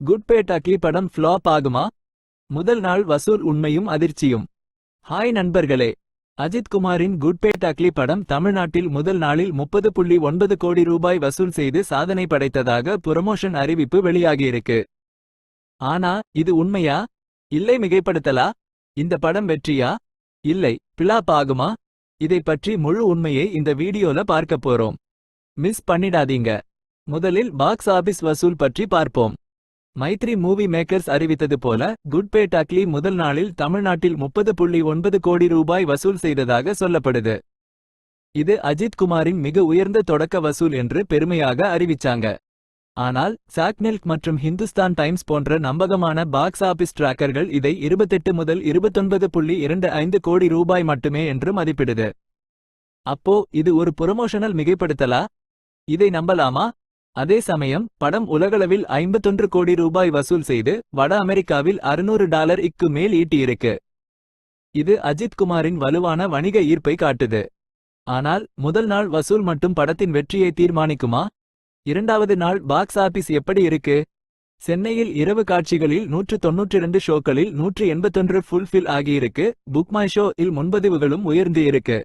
Good bad ugly படம் flop ஆகுமா? முதல் நாள் வசூல் உண்மையும் அதிர்ச்சியும். ஹாய் நண்பர்களே. அஜித் குமாரின் அக்லி படம் தமிழ்நாட்டில் முதல் நாளில் முப்பது புள்ளி ஒன்பது கோடி ரூபாய் வசூல் செய்து சாதனை படைத்ததாக புரமோஷன் அறிவிப்பு வெளியாகியிருக்கு. ஆனா இது உண்மையா? இல்லை மிகைப்படுத்தலா? இந்த படம் வெற்றியா? இல்லை பிளாப் ஆகுமா? இதை பற்றி முழு உண்மையை இந்த வீடியோல பார்க்க போறோம். மிஸ் பண்ணிடாதீங்க. முதலில் பாக்ஸ் ஆபீஸ் வசூல் பற்றி பார்ப்போம். மைத்ரி மூவி மேக்கர்ஸ் அறிவித்தது போல குட் பே டக்லி முதல் நாளில் தமிழ்நாட்டில் முப்பது புள்ளி ஒன்பது கோடி ரூபாய் வசூல் செய்ததாக சொல்லப்படுது. இது அஜித் குமாரின் மிக உயர்ந்த தொடக்க வசூல் என்று பெருமையாக அறிவிச்சாங்க. ஆனால் சாக்மில்க் மற்றும் ஹிந்துஸ்தான் டைம்ஸ் போன்ற நம்பகமான பாக்ஸ் ஆபீஸ் டிராக்கர்கள் இதை இருபத்தெட்டு முதல் இருபத்தொன்பது புள்ளி இரண்டு ஐந்து கோடி ரூபாய் மட்டுமே என்று மதிப்பிடுது. அப்போ இது ஒரு புரமோஷனல் மிகைப்படுத்தலா? இதை நம்பலாமா? அதே சமயம் படம் உலகளவில் ஐம்பத்தொன்று கோடி ரூபாய் வசூல் செய்து வட அமெரிக்காவில் அறுநூறு டாலர் இக்கு மேல் ஈட்டியிருக்கு. இது அஜித் குமாரின் வலுவான வணிக ஈர்ப்பை காட்டுது. ஆனால் முதல் நாள் வசூல் மட்டும் படத்தின் வெற்றியை தீர்மானிக்குமா? இரண்டாவது நாள் பாக்ஸ் ஆபீஸ் எப்படி இருக்கு? சென்னையில் இரவு காட்சிகளில் நூற்று தொன்னூற்றி இரண்டு ஷோக்களில் நூற்று எண்பத்தொன்று ஃபுல்ஃபில் ஆகியிருக்கு. புக்மை ஷோ இல் முன்பதிவுகளும் உயர்ந்து இருக்கு.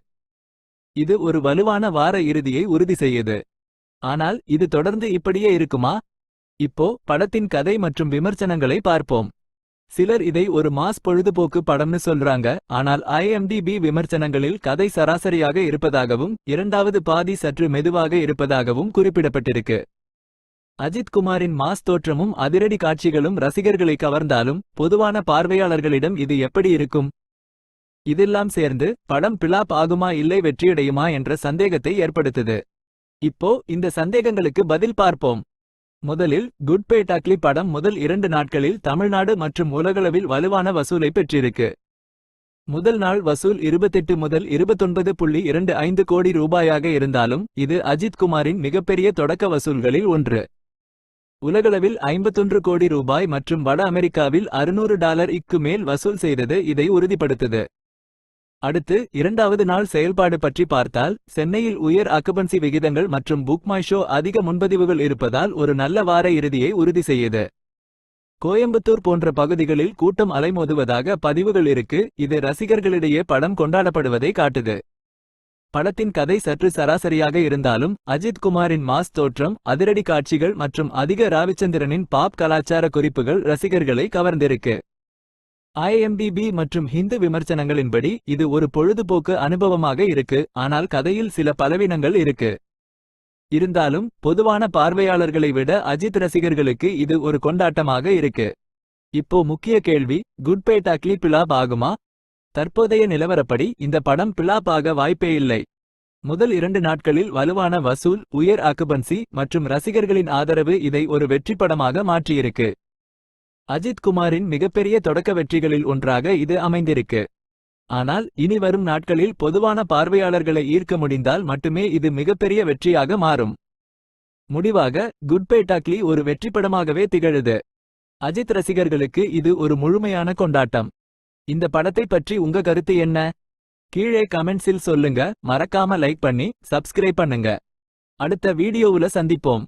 இது ஒரு வலுவான வார இறுதியை உறுதி செய்யுது. ஆனால் இது தொடர்ந்து இப்படியே இருக்குமா? இப்போ படத்தின் கதை மற்றும் விமர்சனங்களை பார்ப்போம். சிலர் இதை ஒரு மாஸ் பொழுதுபோக்கு படம்னு சொல்றாங்க. ஆனால் ஐஎம்டிபி விமர்சனங்களில் கதை சராசரியாக இருப்பதாகவும் இரண்டாவது பாதி சற்று மெதுவாக இருப்பதாகவும் குறிப்பிடப்பட்டிருக்கு. அஜித் குமாரின் மாஸ் தோற்றமும் அதிரடி காட்சிகளும் ரசிகர்களை கவர்ந்தாலும் பொதுவான பார்வையாளர்களிடம் இது எப்படி இருக்கும்? இதெல்லாம் சேர்ந்து படம் பிளாப் ஆகுமா இல்லை வெற்றியடையுமா என்ற சந்தேகத்தை ஏற்படுத்துது. இப்போ இந்த சந்தேகங்களுக்கு பதில் பார்ப்போம். முதலில் குட் பே டாக்லி படம் முதல் இரண்டு நாட்களில் தமிழ்நாடு மற்றும் உலகளவில் வலுவான வசூலை பெற்றிருக்கு. முதல் நாள் வசூல் இருபத்தெட்டு முதல் இருபத்தொன்பது புள்ளி இரண்டு ஐந்து கோடி ரூபாயாக இருந்தாலும் இது அஜித் குமாரின் மிகப்பெரிய தொடக்க வசூல்களில் ஒன்று. உலகளவில் ஐம்பத்தொன்று கோடி ரூபாய் மற்றும் வட அமெரிக்காவில் அறுநூறு டாலர் இக்கு மேல் வசூல் செய்தது இதை உறுதிப்படுத்துது. அடுத்து இரண்டாவது நாள் செயல்பாடு பற்றி பார்த்தால் சென்னையில் உயர் அக்குபன்சி விகிதங்கள் மற்றும் புக் மை ஷோ அதிக முன்பதிவுகள் இருப்பதால் ஒரு நல்ல வார இறுதியை உறுதி செய்யுது. கோயம்புத்தூர் போன்ற பகுதிகளில் கூட்டம் அலைமோதுவதாக பதிவுகள் இருக்கு இது ரசிகர்களிடையே படம் கொண்டாடப்படுவதை காட்டுது. படத்தின் கதை சற்று சராசரியாக இருந்தாலும் அஜித் குமாரின் மாஸ் தோற்றம் அதிரடி காட்சிகள் மற்றும் அதிக ராவிச்சந்திரனின் பாப் கலாச்சார குறிப்புகள் ரசிகர்களை கவர்ந்திருக்கு. ஐஎம்பிபி மற்றும் ஹிந்து விமர்சனங்களின்படி இது ஒரு பொழுதுபோக்கு அனுபவமாக இருக்கு ஆனால் கதையில் சில பலவீனங்கள் இருக்கு. இருந்தாலும் பொதுவான பார்வையாளர்களை விட அஜித் ரசிகர்களுக்கு இது ஒரு கொண்டாட்டமாக இருக்கு. இப்போ முக்கிய கேள்வி குட் பே டாக்லி பிளாப் ஆகுமா? தற்போதைய நிலவரப்படி இந்த படம் பிளாப் ஆக வாய்ப்பே இல்லை. முதல் இரண்டு நாட்களில் வலுவான வசூல் உயர் ஆக்குபன்சி மற்றும் ரசிகர்களின் ஆதரவு இதை ஒரு வெற்றி படமாக மாற்றியிருக்கு. அஜித் குமாரின் மிகப்பெரிய தொடக்க வெற்றிகளில் ஒன்றாக இது அமைந்திருக்கு. ஆனால் இனி வரும் நாட்களில் பொதுவான பார்வையாளர்களை ஈர்க்க முடிந்தால் மட்டுமே இது மிகப்பெரிய வெற்றியாக மாறும். முடிவாக குட் பே டாக்லி ஒரு வெற்றிப்படமாகவே திகழுது. அஜித் ரசிகர்களுக்கு இது ஒரு முழுமையான கொண்டாட்டம். இந்த படத்தை பற்றி உங்க கருத்து என்ன? கீழே கமெண்ட்ஸில் சொல்லுங்க. மறக்காம லைக் பண்ணி சப்ஸ்கிரைப் பண்ணுங்க. அடுத்த வீடியோவுல சந்திப்போம்.